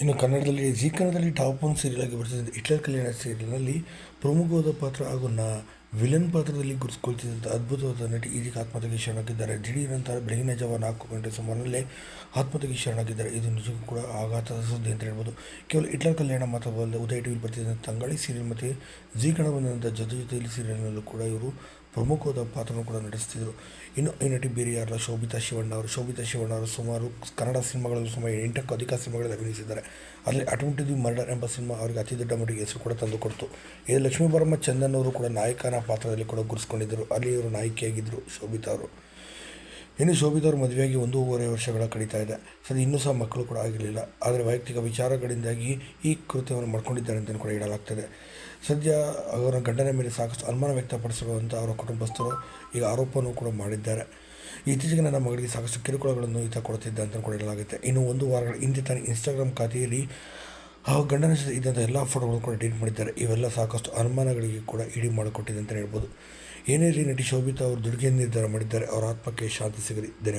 ಇನ್ನು ಕನ್ನಡದಲ್ಲಿ ಜಿ ಕನ್ನಡದಲ್ಲಿ ಟಾಪ್ ಒನ್ ಸೀರಿಯಲ್ ಆಗಿ ಬರ್ತಿದ್ದ ಹಿಟ್ಲರ್ ಕಲ್ಯಾಣ ಸೀರಿಯಲ್ನಲ್ಲಿ ಪ್ರಮುಖವಾದ ಪಾತ್ರ ಹಾಗೂ ನಾ ವಿಲನ್ ಪಾತ್ರದಲ್ಲಿ ಗುರುತಿಸ್ಕೊಳ್ತಿದ್ದಂಥ ಅದ್ಭುತವಾದ ನಟಿ ಇದೀಗ ಆತ್ಮಹತ್ಯೆಗೆ ಶರಣಾಗಿದ್ದಾರೆ. ದಿಢೀರ್ ನಂತರ ಬೆಳಗಿನ ಜಾವ ನಾಲ್ಕು ಗಂಟೆ ಸುಮಾರಿನಲ್ಲೇ ಆತ್ಮಹತ್ಯೆಗೆ ಶರಣಾಗಿದ್ದಾರೆ. ಇದು ನಿಜಕ್ಕೂ ಕೂಡ ಆಘಾತದ ಸುದ್ದಿ ಅಂತ ಹೇಳ್ಬೋದು. ಕೇವಲ ಹಿಟ್ಲರ್ ಕಲ್ಯಾಣ ಮಾತ್ರವಲ್ಲದೆ ಉದಯ ಟಿವಿಲಿ ಬರ್ತಿದ್ದಂಥ ತಂಗಾಳಿ ಸೀರಿಯಲ್ ಮತ್ತು ಜೀ ಕಣ ಬಂದಂಥ ಜೊತೆ ಜೊತೆಯಲ್ಲಿ ಸೀರಿಯಲ್ನಲ್ಲೂ ಕೂಡ ಇವರು ಪ್ರಮುಖವಾದ ಪಾತ್ರವನ್ನು ಕೂಡ ನಡೆಸ್ತಿದ್ರು ಇನ್ನು ಈ ನಟಿ ಬೇರೆ ಶೋಭಿತಾ ಶಿವಣ್ಣ ಅವರು. ಶೋಭಿತಾ ಶಿವಣ್ಣ ಅವರು ಸುಮಾರು ಕನ್ನಡ ಸಿನಿಮಾಗಳಲ್ಲಿ ಸುಮಾರು ಎಂಟಕ್ಕೂ ಅಧಿಕ ಸಿನಿಮಾಗಳಲ್ಲಿ ಅಭಿನಯಿಸಿದ್ದಾರೆ. ಅದರಲ್ಲಿ ಅಟೋಮೆಟಿಕ್ ಮರ್ಡರ್ ಎಂಬ ಸಿನಿಮಾ ಅವರಿಗೆ ಅತಿ ದೊಡ್ಡ ಮಟ್ಟಿಗೆ ಹೆಸರು ಕೂಡ ತಂದುಕೊಡ್ತು ಇದು ಲಕ್ಷ್ಮೀ ಬರಮ್ಮ ಚಂದನ್ ಅವರು ಕೂಡ ನಾಯಕನ ಪಾತ್ರದಲ್ಲಿ ಕೂಡ ಗುರುಸ್ಕೊಂಡಿದ್ದರು ಅಲ್ಲಿ ಇವರು ನಾಯಕಿಯಾಗಿದ್ದರು, ಶೋಭಿತಾ ಅವರು. ಇನ್ನು ಶೋಭಿತಾ ಅವರು ಮದುವೆಯಾಗಿ ಒಂದೂವರೆ ವರ್ಷಗಳ ಕಡಿತಾ ಇದೆ. ಸರಿ, ಇನ್ನೂ ಸಹ ಮಕ್ಕಳು ಕೂಡ ಆಗಿರಲಿಲ್ಲ. ಆದರೆ ವೈಯಕ್ತಿಕ ವಿಚಾರಗಳಿಂದಾಗಿ ಈ ಕೃತ್ಯವನ್ನು ಮಾಡ್ಕೊಂಡಿದ್ದಾರೆ ಅಂತಲೂ ಕೂಡ ಹೇಳಲಾಗ್ತದೆ. ಸದ್ಯ ಅವರ ಗಂಡನ ಮೇಲೆ ಸಾಕಷ್ಟು ಅನುಮಾನ ವ್ಯಕ್ತಪಡಿಸಿರುವಂಥ ಅವರ ಕುಟುಂಬಸ್ಥರು ಈಗ ಆರೋಪವನ್ನು ಕೂಡ ಮಾಡಿದ್ದಾರೆ. ಇತ್ತೀಚೆಗೆ ನನ್ನ ಮಗಳಿಗೆ ಸಾಕಷ್ಟು ಕಿರುಕುಳಗಳನ್ನು ಈತ ಕೊಡುತ್ತಿದ್ದ ಅಂತ ಕೂಡ ಹೇಳಲಾಗುತ್ತೆ. ಇನ್ನು ಒಂದು ವಾರಗಳ ಹಿಂದೆ ತನ್ನ ಇನ್ಸ್ಟಾಗ್ರಾಮ್ ಖಾತೆಯಲ್ಲಿ ಆ ಗಂಡನ ಜೊತೆ ಇದ್ದಂಥ ಎಲ್ಲ ಫೋಟೋಗಳನ್ನು ಕೂಡ ಡಿಲೀಟ್ ಮಾಡಿದ್ದಾರೆ. ಇವೆಲ್ಲ ಸಾಕಷ್ಟು ಅನುಮಾನಗಳಿಗೆ ಕೂಡ ಇಡಿ ಮಾಡಿಕೊಟ್ಟಿದೆ ಅಂತಲೇ ಹೇಳ್ಬೋದು. ಏನೇ ರೀ ನಟಿ ಶೋಭಿತಾ ಅವರು ದುಡುಗೆ ನಿರ್ಧಾರ ಮಾಡಿದ್ದಾರೆ, ಅವರ ಆತ್ಮಕ್ಕೆ ಶಾಂತಿ ಸಿಗಲಿ. ಧನ್ಯವಾದ.